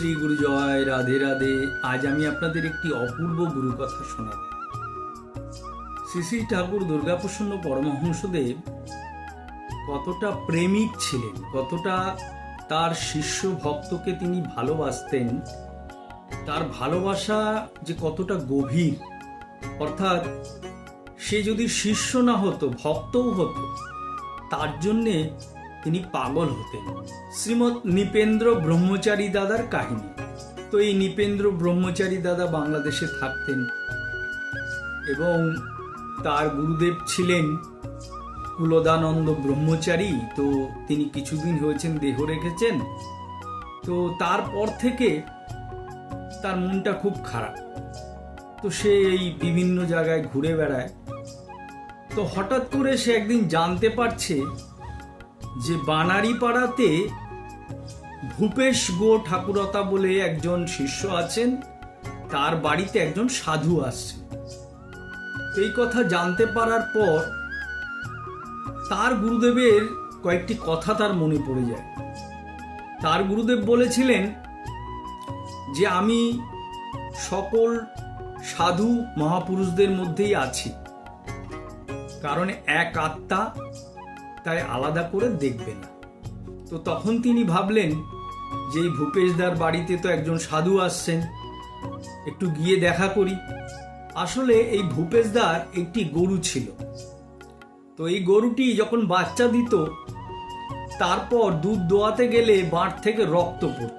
শ্রী গুরু জয়, রাধে রাধে। আজ আমি আপনাদের একটি অপূর্ব গুরু কথা শোনাব। শ্রী শ্রী ঠাকুর দুর্গাপ্রসন্ন পরমহংসদেব কতটা প্রেমিক ছিলেন, কতটা তার শিষ্য ভক্তকে তিনি ভালোবাসতেন, তার ভালোবাসা যে কতটা গভীর। অর্থাৎ সে যদি শিষ্য না হতো, ভক্তও হতো, তার জন্যে তিনি পাগল হতেন। শ্রীমৎ নিপেন্দ্র ব্রহ্মচারী দাদার কাহিনী। তো এই নিপেন্দ্র ব্রহ্মচারী দাদা বাংলাদেশে থাকতেন এবং তার গুরুদেব ছিলেন কুলদানন্দ ব্রহ্মচারী। তো তিনি কিছুদিন হয়েছেন, দেহ রেখেছেন। তো তারপর থেকে তার মনটা খুব খারাপ। তো সে এই বিভিন্ন জায়গায় ঘুরে বেড়ায়। তো হঠাৎ করে সে একদিন জানতে পারছে যে বানারীপাড়াতে ভূপেশ গো ঠাকুরতা বলে একজন শিষ্য আছেন, তার বাড়িতে একজন সাধু আসছে। এই কথা জানতে পারার পর তার গুরুদেবের কয়েকটি কথা তার মনে পড়ে যায়। তার গুরুদেব বলেছিলেন যে, আমি সকল সাধু মহাপুরুষদের মধ্যেই আছি। কারণ এক আত্মা তাই আলাদা করে দেখবে না। তো তখন তিনি ভাবলেন যে এই ভূপেশদার বাড়িতে তো একজন সাধু আসছেন, একটু গিয়ে দেখা করি। আসলে এই ভূপেশদার একটি গরু ছিল। তো এই গরুটি যখন বাচ্চা দিত, তারপর দুধ দোয়াতে গেলে বাঁট থেকে রক্ত পড়ত।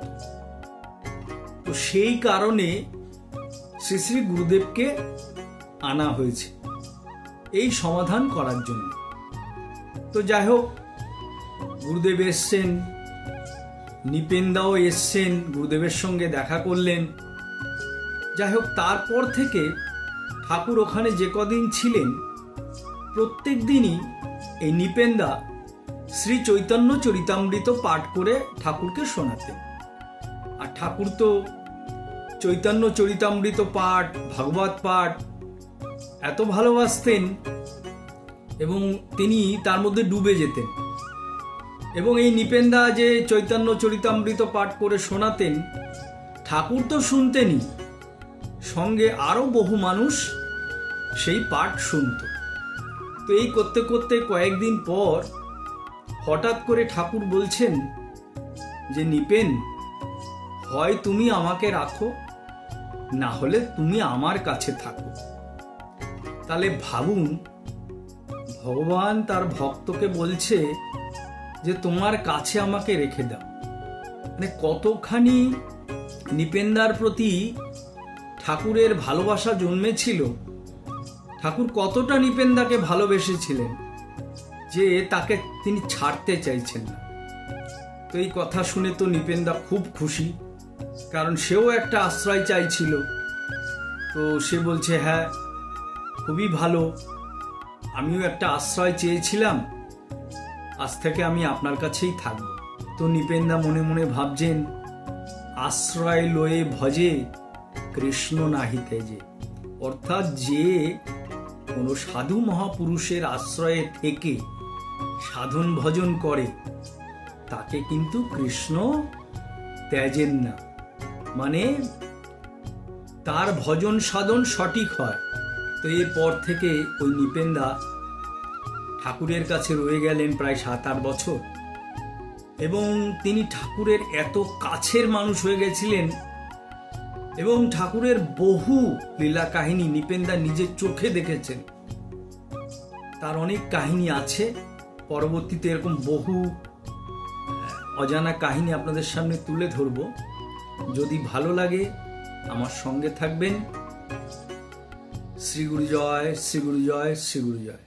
তো সেই কারণে শ্রী শ্রী গুরুদেবকে আনা হয়েছে। এই সমাধান করার জন্য। তো যাই হোক গুরুদেব এসছেন নিপেন্দাও এসছেন, গুরুদেবের সঙ্গে দেখা করলেন। যাই হোক তারপর থেকে ঠাকুর ওখানে যে কদিন ছিলেন, প্রত্যেক দিনই এই নিপেন্দা শ্রী চৈতন্য চরিতামৃত পাঠ করে ঠাকুরকে শোনাতেন। আর ঠাকুর তো চৈতন্য চরিতামৃত পাঠ, ভাগবত পাঠ এত ভালোবাসতেন এবং তিনি তার মধ্যে ডুবে যেতেন। এবং এই নিপেন্দা যে চৈতন্য চরিতামৃত পাঠ করে শোনাতেন, ঠাকুর তো শুনতেনই। সঙ্গে আরও বহু মানুষ সেই পাঠ শুনত। তো এই করতে করতে কয়েকদিন পর হঠাৎ করে ঠাকুর বলছেন যে, নিপেন, হয় তুমি আমাকে রাখো, না হলে তুমি আমার কাছে থাকো। তাহলে ভাবুন ভগবান তার ভক্তকে বলছে যে তোমার কাছে আমাকে রেখে দাও। মানে কতখানি নিপেন্দার প্রতি ঠাকুরের ভালোবাসা জন্মেছিল, ঠাকুর কতটা নিপেন্দাকে ভালোবেসেছিলেন যে তাকে তিনি ছাড়তে চাইছেন না। তো এই কথা শুনে তো নিপেন্দা খুব খুশি, কারণ সেও একটা আশ্রয় চাইছিল। তো সে বলছে হ্যাঁ খুবই ভালো। আমিও একটা আশ্রয় চেয়েছিলাম। আজ থেকে আমি আপনার কাছেই থাকব। তো নিপেন্দা মনে মনে ভাবছেন, আশ্রয় লয়ে ভজে, কৃষ্ণ নাহিতে যে অর্থাৎ যে কোনো সাধু মহাপুরুষের আশ্রয়ে থেকে সাধন ভজন করে, তাকে কিন্তু কৃষ্ণ ত্যাজেন না। মানে তার ভজন সাধন সঠিক হয়। তো এরপর থেকে ওই নিপেন্দা ঠাকুরের কাছে রয়ে গেলেন প্রায় সাত আট বছর। এবং তিনি ঠাকুরের এত কাছের মানুষ হয়ে গেছিলেন এবং ঠাকুরের বহু লীলা কাহিনী নিপেন্দা নিজের চোখে দেখেছেন। তার অনেক কাহিনী আছে, পরবর্তীতে এরকম বহু অজানা কাহিনী আপনাদের সামনে তুলে ধরব। যদি ভালো লাগে, আমার সঙ্গে থাকবেন। শ্রী গুরু জয় শ্রীগুরু জয় শ্রীগুরু জয়।